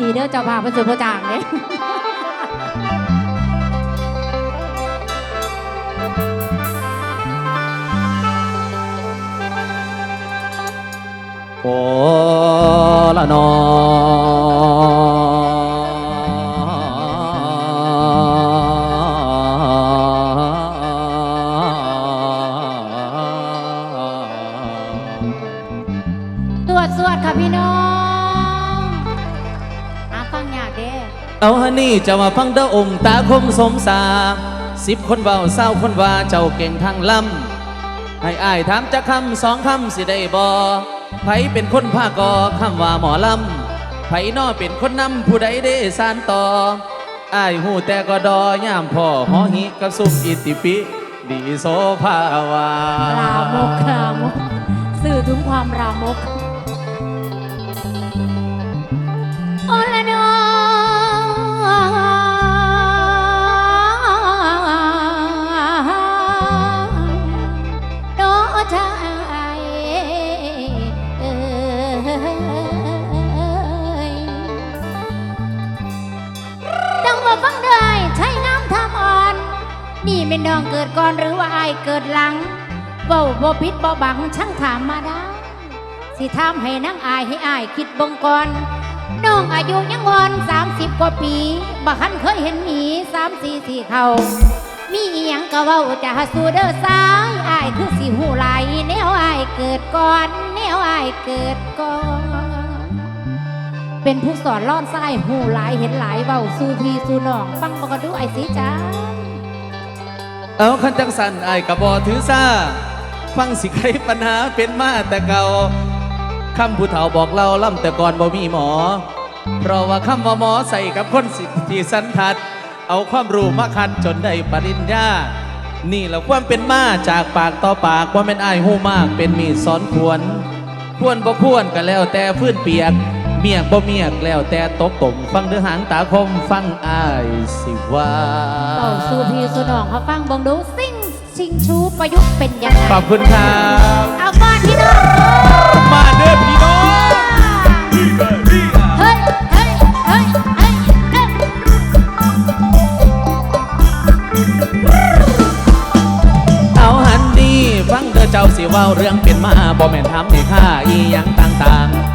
ดีๆเด้อเจ้าภาพเพิ่นสิบ่จ้างเด้โอ้ละนอตรวจสวดค่ะพี่น้อง เอาฮันนี่จะมาฟังเด้อองค์ตาคมสมสาสิบคนเบาเศร้าคนว่าเจ้าเก่งทางลำให้อายถามจะคำสองคำสิได้บอไผเป็นคนภาคอคำว่าหมอลำไผนอเป็นคนนำผู้ใดได้สานต่ออายหูแต่ก็ดอย่ามพ่อหอหิกับสุมอิติปิ ดีโซภาวา รามกรามกสื่อถึงความรามก เป็นน้องเกิดก่อนหรือว่าอายเกิดหลังเว้าบ่ผิดบ่บังช่างถามมาได้ สิทำให้นางอายให้อายคิดบงก่อนน้องอายุยังอ่อนสามสิบกว่าปีบ่คันเคยเห็นหมีสามสี่สี่เท่ามีอีหยังก็เว้าจะสู่เด้อซ้ายอายคือสิหูไหลแนวอายเกิดก่อนแนวอายเกิดก่อนเป็นผู้สอนล่อนไส้หูหลายเห็นหลายเบาสู่พี่สู่น้อง ฟังบอกดูไอ้สีจ้า เอาคันจังสันไอายกะบอถือซาฟังสิใครปัญหาเป็นมาแต่เก่าคำผู้เฒ่าบอกเราล่ำแต่ก่อนบ่มีหมอ เพราะว่าคำว่าหมอใส่กับคนสิทธิสันทัด เอาความรู้มาคันจนได้ปริญญา นี่แหละความเป็นมาจากปากต่อปากว่าเป็นอายหูมากเป็นมีสอนควร ควรบ่ควรก็แล้วแต่พื้นเปียก เมียกบ่เมียกแล้วแต่ตกตมฟังเดือหางตาคมฟังอายสิว่าเบาสู่พี่สู่น้องเขาฟังเบองดูซิ่งชิงชูประยุกต์เป็นยังไงขอบคุณครับเอาบ้านพี่น้องมาเด้อพี่น้องเฮ้ยเฮ้ยเฮ้ยเฮ้ยเฮ้ยเอาหันดีฟังเด้อเจ้าสิเว้าเรื่องเป็นมาบ่แม่นทำให้ค่าอีหยังต่างๆ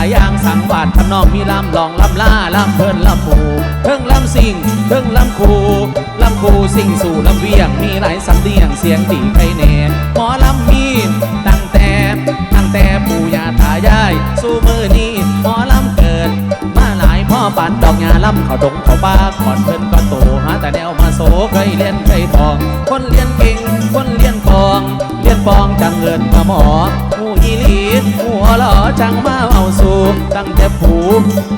ายอย่างสังวาดทำนองมีลำลองลำล่าลำเพิ่นลำผูเทิงลำสิงเทิงลำคูลำคูสิงสู่ลำเวียงมีหลายสำเนียงเสียงดีใครแน่หมอลำมีตั้งแต่ตั้งแต่ปู่ย่าตายายสู่มือนี้หมอลำเกิด มาหลายพ่อปันดอกงาลำเขาดงเขาบ้าขอนเพิ่นก็โตหาแต่แนวมาโซเคยเรียนเคยทอง คนเรียนเก่งคนเรียนกองเรียนปองจังเงินมาหมอ อีกหัวหล่อจังมาเอาสู่ตั้งแต่ผู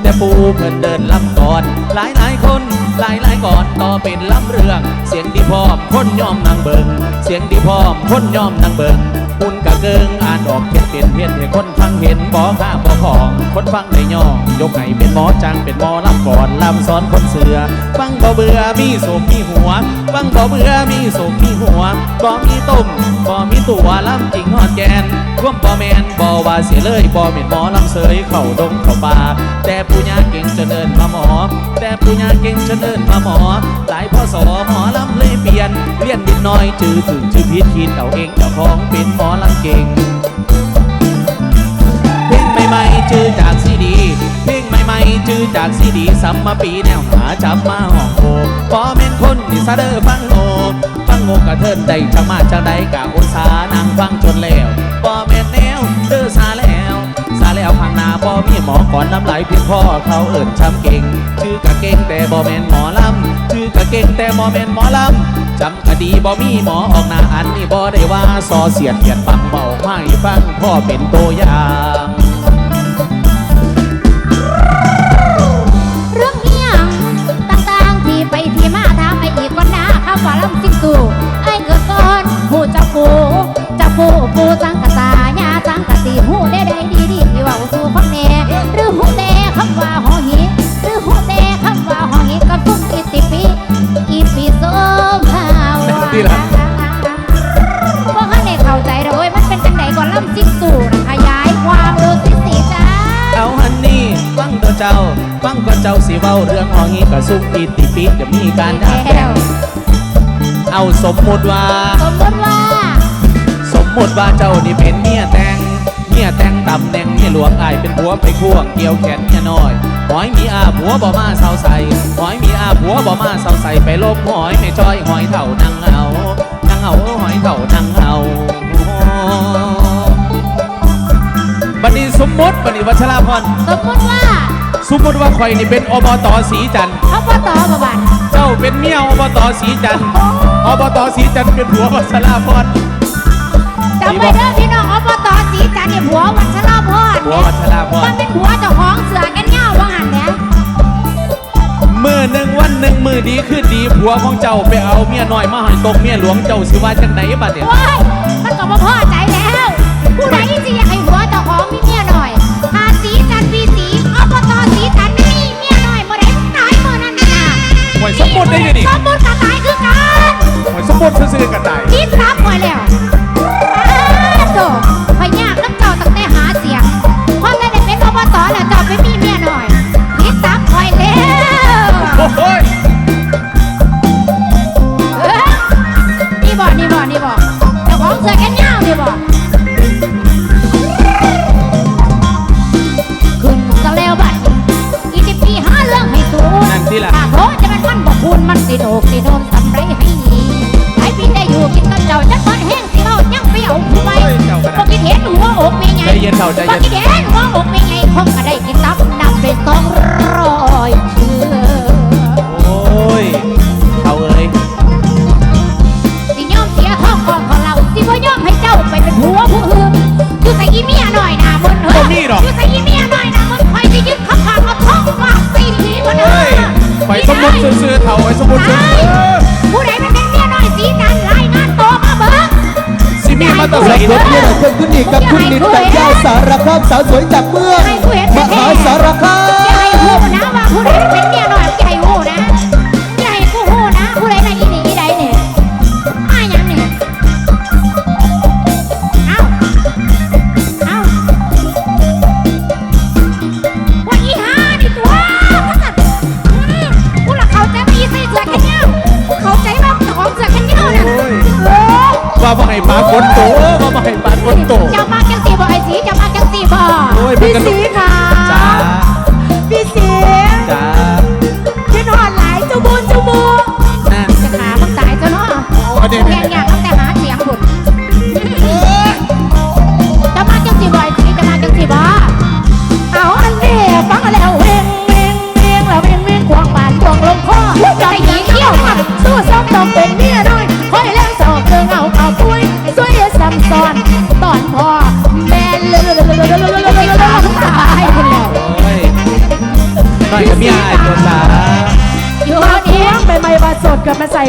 แต่ปูเพิ่นเดินลำก่อน หลายหลายคนหลายหลายก่อนต่อเป็นลำเรื่อง เสียงดีพร้อมคนยอมนางเบิงเสียงดีพร้อมคนยอมนางเบิงอุ่นกะเกิงอ่านออกเขียนเป็นเพี้ยนให้คนฟ เห็นบ่ข้าบ่ของ คนฟังได้ย่องยกให้เป็นหมอจังเป็นหมอลำก่อนลำสอนคนเสือ ฟังบ่เบื่อมีโศมีหัว ฟังบ่เบื่อมีโศมีหัวบ่มีต้มบ่มีตัวลำจริงฮอดแกนท่วมบ่แมนบ่ว่าเสียเลยบ่เป็นหมอลำเสยเข้าดงเข้าป่าแต่ผู้ยาเก่งจะเดินมาหมอ แต่ผู้ยาเก่งจะเดินมาหมอ หลายพ่อสอหมอลำเลยเปลี่ยนเลียนนิดน่อยจื้อถึงจื้อพิษคิดเอาเองเจ้าของเป็นหมอลำเก่งเพลง ใหม่ๆจื้อจากซีดี เพลงใหม่ๆจื้อจากซีดีสัมมาปีแนวหาจับมาห้องโอพอเม่นคนนี่ซะเด้อฟังโอฟังโงกระเทินได้จังมาจังใดกะอุสานั่งฟังจนแล้วพอแม่นแนวเด้อซาแล้วซาแล้วข้างหน้าบ่มีหมอก่อนน้ำไหลเพียงพ่อเขาเอิ่นช้ำเก่ง ชื่อกะเก่งแต่บ่แม่นหมอลำ อกะเก่งแต่บ่แม่นหมอลำจำคดีบ่มีหมอออกหน้าอันนี่บ่ได้ว่าซอเสียดเหียดฟังเบาไม่ฟังพ่อเป็นตัวอย่างเรื่องเฮียงต่างๆที่ไปที่มาถามไอ้อีกก่อนหน้าคำว่าลำสิ่งสู่ไอ้เกิดก่อนหูจักปูจักปูปูจัง ฟังก่อนเจ้าสิเว้าเรื่องหองี้กระซุกปีติปีจะมีการด่าแกวเอาสมมติว่า สมมติว่า สมมติว่าเจ้านี่เป็นเมียแตงเมียแตงตำแหน่งเมียหลวงอายเป็นผัวไปควงเกี่ยวแขนเมียน้อยหอยมีอาผัวบ่มาเศร้าใส่หอยมีอาผัวบ่มาเศร้าใส่ไปลบหอยไม่จ้อยหอยเถ่านั่งเอานั่งเอาหอยเถ่านั่งเอาบัดนี้สมมติบัดนี้วัชราพรสมมติว่า สมมติว่าข่อยนี่เป็นอบตสีจันทร์เขาปตอประบันเจ้าเป็นเมียอบตสีจันทร์อบตสีจันทร์เป็นผัววัชราพรจำไว้เด้อพี่น้องอบตสีจันทร์เนี่ยผัววัชราพรผัววัชราพรมันเป็นผัวเจ้าของเสือแกันเงาว่าหันเนี่ยมือหนึ่งวันหนึ่งมือดีขึ้นดีผัวของเจ้าไปเอาเมียน้อยมาหันตกเมียหลวงเจ้าสิว่าจังไหนบัดเนี่ยว้ายมันก็บ่พอ ได้ยังนี่สมบูรณ์กับตายคือกันหวยสมบูรณ์ซื่อๆกันได้คิดรับไว้แล้วอ้าว กกับคุณนิดแต่ยาสารคามสาวสวยจากเมืองมหาสารคาอ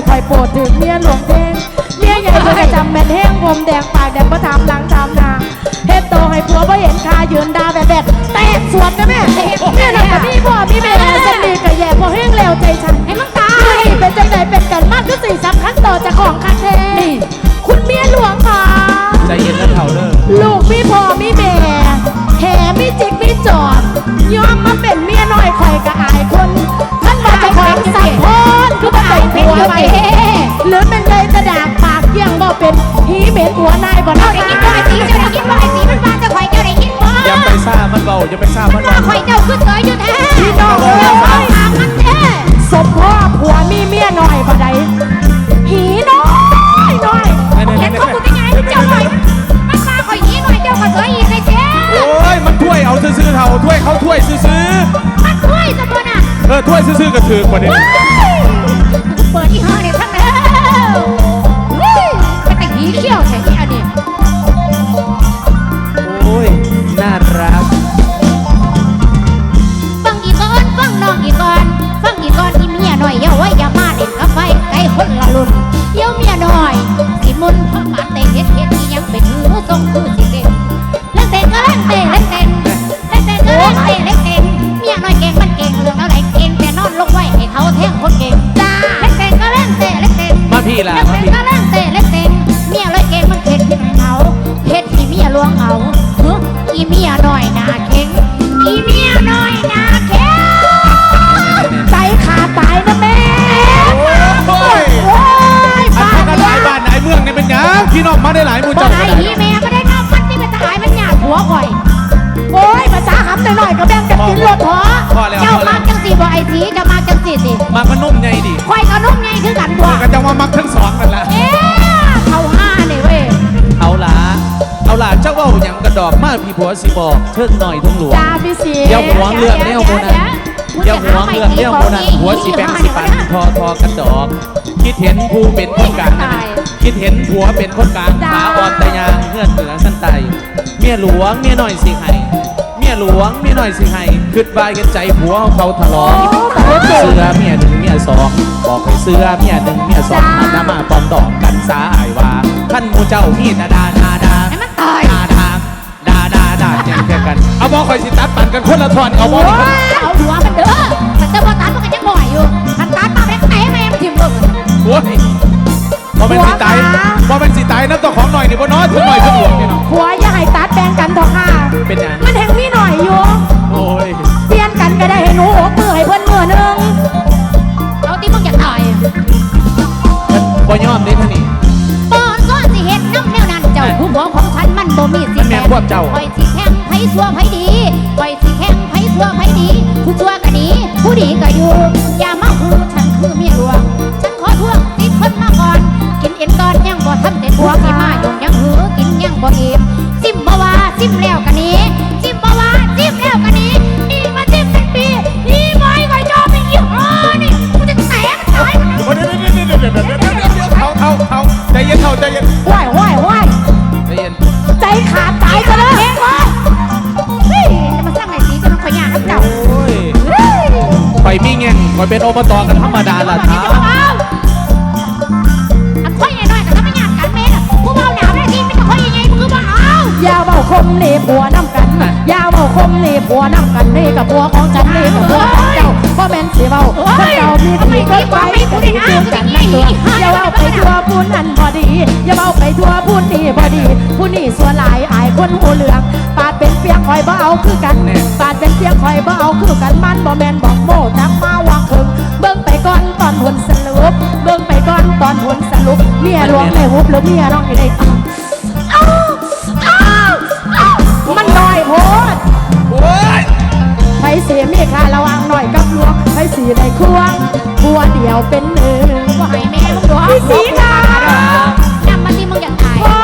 คอยโปรดถึงเมียหลวงเทงเมียใหญ่เธอจำแม่นแห้งผมแดงปากแดงประทามหลังทำนาเฮ็ดโตให้ผัวบ่เห็นคายืนดาแบบแบบแตกสวนนะแม่แม่นั่นกับพี่พ่อพี่แม่สนิทกับแย่พอแห้งแล้วใจฉันให้มึงตาใช่ยเป็นจังไหนเป็นกันมากก็สี่สำคัญต่อจากของคันเทนี่คุณเมียหลวงค่ะใจเย็นแล้วเท่าเด้อลูกมีพ่อมีแม่แถมมีจิกมีจอดยอมมาเป็นเมียน้อยคอยกะอา เป็นผัวไปหรือเป็นเลยกระดากปากเยี่ยงบ่เป็นหีเหม็นหัวนายบ่เจ้าเนาะได้ยินบ่ไอ้สีเจ้าได้ยินบ่ไอ้สีมันมาจะข่อยเจ้าได้ยินบ่อย่าไปซ่ามันเบาอย่าไปซ่ามันว่าเบาข่อยเจ้าคือเตยอยู่แท้พี่น้องเอ้ยปากมันแท้สมพ่อผัวมีเมียน้อยบ่ใดหีน้อยน้อยเห็นเขากูได้ไงเจ้าหน่อยมันมาข่อยยีหน่อยเจ้าก็เตยอีกไอ้เจ้าโอ้ยมันถ้วยเอาซื่อๆเท่าถ้วยเขาถ้วยซื่อมันช่วยซะบ่น่ะๆเออถ้วยซื่อๆก็ถือกว่านี้ เปิดที่ห้าเนี่ยทั้งแล้วเป็นแต่หีเขี้ยวแท้ที่อันนี้โอ้ย น่ารัก ฟังอีกก่อน ฟังน้องอีกก่อน ฟังอีกก่อนอีเมียหน่อยอย่าไว้อย่ามาเล่นกับไฟไกลคนละรุ่นเดี๋ยวเมียหน้อย สิมุนพราะปานเตะเฮ็ดเฮ็ดอีหยังเป็นหือทรงคือสิเก่ง ข่อย โอ้ยภาษาหำหน่อยก็แบ่งกันกินรถหพอแเจ้ามักจังสีบ่ไอ้สีเจะมักจังสีสิมากมันุ่มไงดิข่อยก็นุ่มไงคือกันตัวก็จะว่ามักทั้งสองกันละเอ๊ะเขาห้าเนี่ยเว้ยเอาละเอาละเจ้าว่าอย่างกระดอกมาพี่ผัวสิบอกเชิดหน่อยทั้งหลวง จ้าพี่สีอย่าหวงเรืองแนวโมนั้นอย่าหวงเรืองแนวโมนั้นหัวสิแบงสิปันทอทอกระดอก คิดเห็นผู้เป็นคนกลางคิดเห็นผัวเป็นคนกลางขาอ่อนตะยางเงื่อนเหนือสั้นไต มียหลวงเมียน้อยสิให้เมียหลวงเมียน้อยสิให้คิดบายกันใจผัวเขาทะเลาะเสื้อเมียหนึ่งเมียสองบอกให้เสื้อเมียหนึ่งเมียสองหันหน้ามาปลอมดอกกันสาอายว่าท่านหมูเจ้ามีแต่ดาดาดาให้มันตายดาดาดาดาดาแจ้งแค่กันเอาบอคอยสิตัดปั่นกันคนละทอนเอาบอเอาหัวมันเด้อมันจะบ่ตัดมันก็ยังหน่อยอยู่มันตัดมาแม่งไหนแม่งทิ่มลงโอ้ยบอเป็นสิตายบอเป็นสิตายน้ำตัวของหน่อยนี่บ่น้อยถึงหน่อยถึงหลวงนี่เนาะผัวอย่าให้ตั ดแบ่งกันเถอะค่ะ เป็นหยังมันแห่งมีหน่อยอยู่โอ้ยเปลี่ยนกันก็ได้ให้หนูโอกมือให้เพื่อนมือหนึงเอาที่มึงอยากตายบ่ยอมเด้ท่านี่ปอนก็สิเห็นน้ำแนวนั้นเจ้าผู้บอกของฉันมันบ่มีสิมันแม่นพวกเจ้าปล่อยสิแข่งไผซัวไผดีปล่อยสิแข่งไผซัวไผดี ผู้ซัวก็หนีผู้ดีก็อยู่ จิ้มแล้วกันนี้จิ้มบ่ว่จิ้มแล้วกันนี้นี่มาจิ้มสิบปีนี่บอยก็ชอบไปยี่ห้อนี่กูจะแตกตายเดี๋ยวเดี๋ยวเดี๋ยวเดี๋ยวเดี๋ยวเดี๋าเอาเอาใจเย็นเอาใจเย็นไหวไหวไหวใจเย็นใจขาดใจกันแล้วเฮ้ยมาสร้างไหนสีจะต้องขยันเจ้าคอยมีเงี้ยคอยเป็นโอเปอร์ตอกันธรรมดาล่ะท้า มนี่ผัวน้ำกันอย่าเบาคมนี่ผัวน้ำกันนี่กับผัวของฉันนี่กับผัวของเจ้าพ่อแม่นสิเบาถ้าเจ้ามีดีก็ไปก็ดีเตือนกันนั่นตัวอย่าเบาไปทั่วพูนอันพอดีอย่าเบาไปทั่วพูนนี่พอดีผู้นี่ส่วนหลายอายคนหูเหลืองปาดเป็นเปียงคอยบ่เอาคือกันปาดเป็นเปียงคอยบ่เอาคือกันมันบ่แม่นบอกโม่จักมาว่าครึงเบิ่งไปก่อนตอนผลสรุปเบิ่งไปก่อนตอนผลสรุปเมียหลวงในหุบหรือเมียน้องให้ได้เอ บัวเดียวเป็นหนึ่งบ่ให้แม่มึงดูพี่สีค่ะจำมาที่มึงอยากตายพ่อ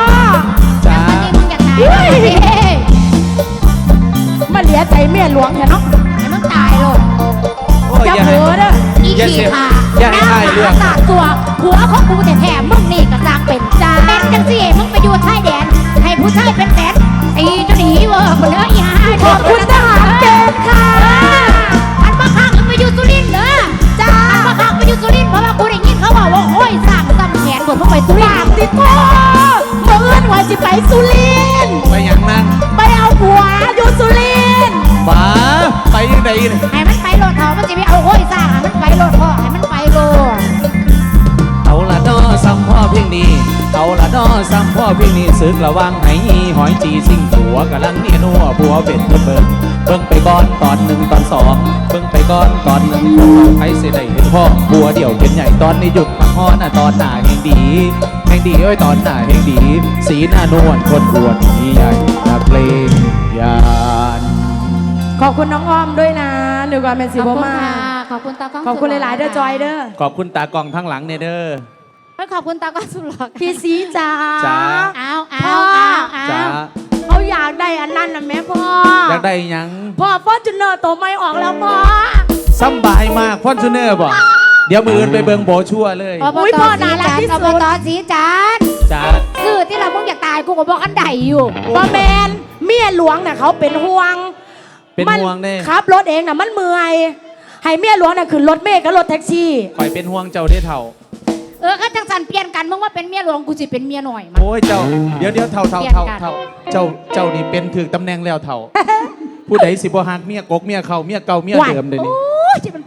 จำมาที่มึงอยากตายเฮ้ยเฮ้ยมาเหลียใจเมียหลวงแค่เนาะให้มึงตายโลยจับอย่าให้หัวเด้ออีอย่าขี้เสียขาอย่าให้อายเรื่องตัวผัวของกูแต่แท้มึงนี่ก็สร้างเป็นจ้าเป็นจังสิมึงไปอยู่ชายแดนให้ผู้ชายเป็นแสนตีจะหนีเวอร์คนเลยอีห่าขอบคุณ สุรินปาทกร์ติดโทเมื่อเอื้อนว่าสิไปสุรินทร์ไปหยังนั่งไปเอาผัวอยู่สุรินทร์บ้าไปยังไงเนี่ยให้มันไปโลดเถามันจะไปเอาโอ้ยสร้างให้มันไปโลดพ่อให้มันไปโลดเอาละดอซ้ำพ่อเพียงนี้ เอาละดอซ้ำพ่อเพียงนี้สึกระวังให้หอยจีสิ่งผัวกำลังเนียนัวผัวเป็นคนเบิ่งเบิ่งไปก่อนตอนหนึ่งตอนสองเบิ่งไปก่อนตอนหนึ่งพวกเราใครเสียได้เห็นพ่อผัวเดี่ยวเป็นใหญ่ตอนนี้หยุดมาพ่อน่ะตอนหน้าแห่งดี แห่งดีเอ้ยตอนหน้าแห่งดีสีหน้านวลคนอวดนี่ใหญ่นักเลงยานขอบคุณน้องอ้อมด้วยนะนึกว่าเป็นสิขอบบคุณมาค่ะขอบคุณตากล้องขอบคุณหลายๆเด้อจอยเด้อขอบคุณตากล้องทั้งหลังเนี่ยเด้อเฮ้ยขอบคุณตากล้องสุดหล่อพี่สีจ๋าจ๋า เอาเอาพ่อเอาเอาจ้าเขาอยากได้อันนั้นนะแม่พ่ออยากได้หยังพ่อฟอร์จูเนอร์ตัวไม่ออกแล้วพ่อสำบายมากฟอนซูเนอร์บอก เดี๋ยวมืออื่นไปเบิงโบชัวเลยอบอุ๊ยตพ่อสีน่ารัจักนที่ทสุร์ดอบตสีจันทร์จ้าคือที่เรามึงอยากตายกูก็บอกอันใดอยู่บอแมนเมียหลวงน่ะเขาเป็นห่วงเป็นมัห่วงเด้ขับรถเองน่ะมันเมื่อยให้เมียหลวงน่ะขึ้นรถเมล์กับรถแท็กซี่ คอยเป็นห่วงเจ้าได้เท่าเออก็จังสันเปลี่ยนกันมึงว่าเป็นเมียหลวงกูสิเป็นเมียหน่อยมา โอ้ยเจ้าเดี๋ยวเดี๋ยวเท่าเท่าเปลี่ยนเท่ากันเท่าเจ้าเจ้านี่เป็นถึกตำแหน่งแล้วเท่า ผู้ใดสิบ่ฮักเมียกกเมียเขาเมียเก่าเมียเดิมเดี๋ยวนี้โอ้ยที่มัน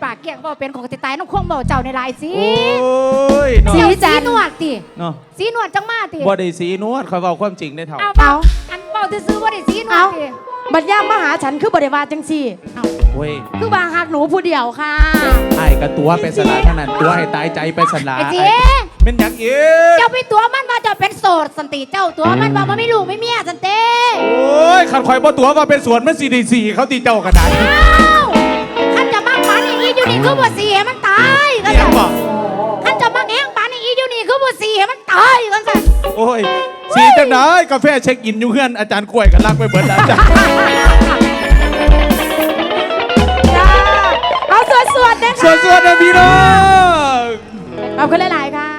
ปากเกี้ยงบอกเป็นของติตายน้องควงเบาเจ้าในลายสิโอ้ยเนาะสีจันนวดติเนาะสีนวดจังมาติบ่ได้สีนวดคอยเว้าความจริงได้เท่าเอาเบาอันเบาซื้อๆว่าได้สีนวเอาดติบัดย่ามมาหาฉันคือบริวารจังสี่เว้ยคือบางหักหนูผู้เดียวค่ะไอ้ายกระตัวไปสลาเท่านั้นตัวให้ตายใจไปสลาไอ้เจ๊อ้ายเป็นหยังอีกเจ้าไปตัวมันว่าเจ้าเป็นโสดสันติเจ้าตัวมันว่ามันไม่ลูกไม่เมียสันเต้โอ้ยขันคอยบ่ตัวว่าเป็นสวนมันสีดีสีเขาตีเจ้ากระดาษ อย่างนี้อยู่นี่คือบ่สีให้มันตายก็เสียจะงบอกขันจะมักแห้งปานอย่างนี้อยู่นี่คือบ่สีให้มันตายก็จะโอ้ยสีจังได้กาแฟเช็คอินอยู่เพื่อนอาจารย์กล้วยกันลักไปเบิดแล้วอาจารย์จ้าเอาสวดๆนะคะสวัสดีนะพี่น้องขอบคุณหลายๆค่ะ